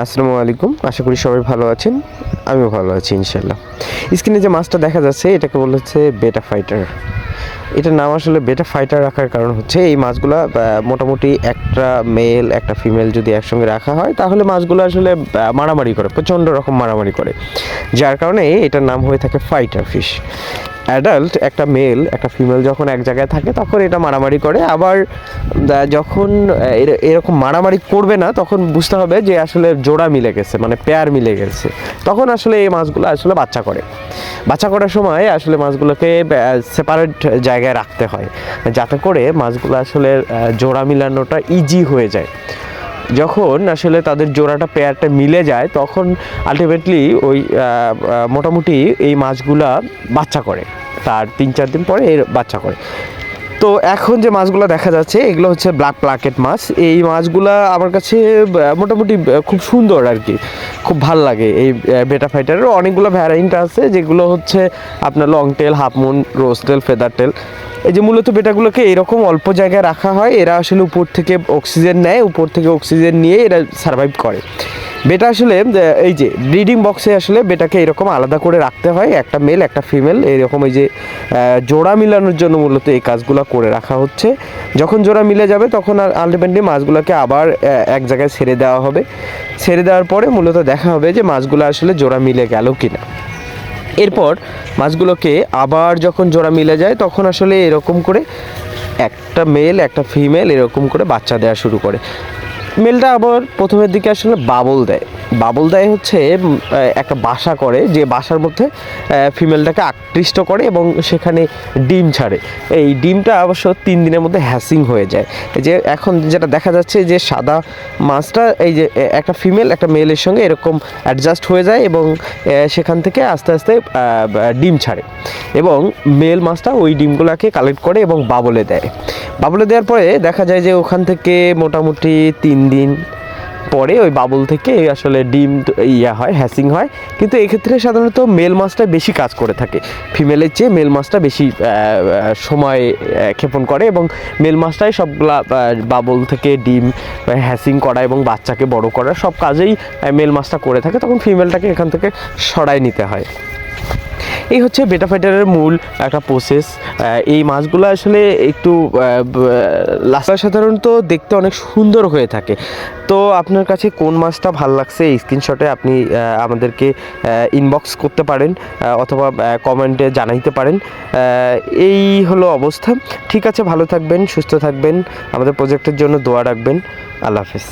আসসালামু আলাইকুম। আশা করি সবাই ভালো আছেন। আমিও ভালো আছি ইনশাল্লাহ স্ক্রিনে যে মাছটা দেখা যাচ্ছে, এটাকে বলা হচ্ছে বেটা ফাইটার এটার নাম আসলে বেটা ফাইটার রাখার কারণ হচ্ছে, এই মাছগুলা মোটামুটি একটা মেল একটা ফিমেল যদি একসঙ্গে রাখা হয়, তাহলে মাছগুলো আসলে মারামারি করে, প্রচণ্ড রকম মারামারি করে। যার কারণে এটার নাম হয়ে থাকে ফাইটার ফিশ অ্যাডাল্ট, একটা মেল, একটা ফিমেল যখন এক জায়গায় থাকে তখন এটা মারামারি করে। আবার যখন এর- এরকম মারামারি করবে না, তখন বুঝতে হবে যে আসলে জোড়া মিলে গেছে মানে পেয়ার মিলে গেছে। তখন আসলে এই মাছগুলো আসলে বাচ্চা করে। বাচ্চা করার সময় আসলে মাছগুলোকে সেপারেট জায়গায় রাখতে হয়। যাতে করে মাছগুলো আসলে জোড়া মিলানোটা ইজি হয়ে যায়। যখন আসলে তাদের জোড়াটা পেয়ারটা মিলে যায়, তখন আলটিমেটলি ওই মোটামুটি এই মাছগুলা বাচ্চা করে। তার তিন চার দিন পরে এর বাচ্চা করে। তো এখন যে মাছগুলো দেখা যাচ্ছে, এগুলো হচ্ছে ব্ল্যাক প্লাকেট মাছ। এই মাছগুলা আমার কাছে মোটামুটি খুব সুন্দর আর কি। খুব ভালো লাগে এই বেটা ফাইটারের অনেকগুলো ভ্যারাইন্ট আছে, যেগুলো হচ্ছে আপনার long tail half moon rose tail feather tail এই যে মূলত বেটাগুলোকে এরকম অল্প জায়গায় রাখা হয়, এরা আসলে উপর থেকে অক্সিজেন নেয়, উপর থেকে অক্সিজেন নিয়ে এরা সার্ভাইভ করে। বেটা আসলে এই যে ব্রিডিং বক্সে আসলে বেটাকে এরকম আলাদা করে রাখতে হয়, একটা মেল একটা ফিমেল এরকম এই যে জোড়া মিলানোর জন্য মূলত এই কাজগুলো করে রাখা হচ্ছে। যখন জোড়া মিলে যাবে তখন আর আলটিমেটলি মাছগুলোকে আবার এক জায়গায় ছেড়ে দেওয়া হবে। ছেড়ে দেওয়ার পরে মূলত দেখা হবে যে মাছগুলো আসলে জোড়া মিলে গেল কিনা। এরপর মাছগুলোকে আবার যখন জোড়া মিলে যায় তখন আসলে এরকম করে একটা মেল একটা ফিমেল এরকম করে বাচ্চা দেওয়া শুরু করে। মেলটা আবার প্রথমের দিকে আসলে বাবল দেয়। বাবল দেয় হচ্ছে একটা বাসা করে, যে বাসার মধ্যে ফিমেলটাকে আকৃষ্ট করে এবং সেখানে ডিম ছাড়ে। এই ডিমটা অবশ্য তিন দিনের মধ্যে হ্যাসিং হয়ে যায়। যে এখন যেটা দেখা যাচ্ছে যে সাদা মাছটা, এই যে একটা ফিমেল একটা মেলের সঙ্গে এরকম অ্যাডজাস্ট হয়ে যায় এবং সেখান থেকে আস্তে আস্তে ডিম ছাড়ে। এবং মেল মাছটা ওই ডিমগুলোকে কালেক্ট করে এবং বাবলে দেয়। বাবলে দেওয়ার পরে দেখা যায় যে ওখান থেকে মোটামুটি তিন দিন পরে ওই বাবল থেকে আসলে ডিম ইয়া হয়, হ্যাসিং হয়। কিন্তু এক্ষেত্রে সাধারণত মেল মাছটা বেশি কাজ করে থাকে। ফিমেলের চেয়ে মেল মাছটা বেশি সময় ক্ষেপণ করে এবং মেল মাছটাই সবগুলা বাবল থেকে ডিম হ্যাসিং করা এবং বাচ্চাকে বড় করা সব কাজেই মেল মাছটা করে থাকে। তখন ফিমেলটাকে এখান থেকে সরাই নিতে হয়। এই হচ্ছে বেটা ফাইটারের মূল একটা প্রসেস এই মাছগুলো আসলে একটু লাস্টা সাধারণত দেখতে অনেক সুন্দর হয়ে থাকে। তো আপনার কাছে কোন মাছটা ভালো লাগছে এই স্ক্রিনশটে আপনি আমাদেরকে ইনবক্স করতে পারেন অথবা কমেন্টে জানাইতে পারেন। এই হলো অবস্থা। ঠিক আছে, ভালো থাকবেন, সুস্থ থাকবেন। আমাদের প্রজেক্টের জন্য দোয়া রাখবেন। আল্লাহ হাফেজ।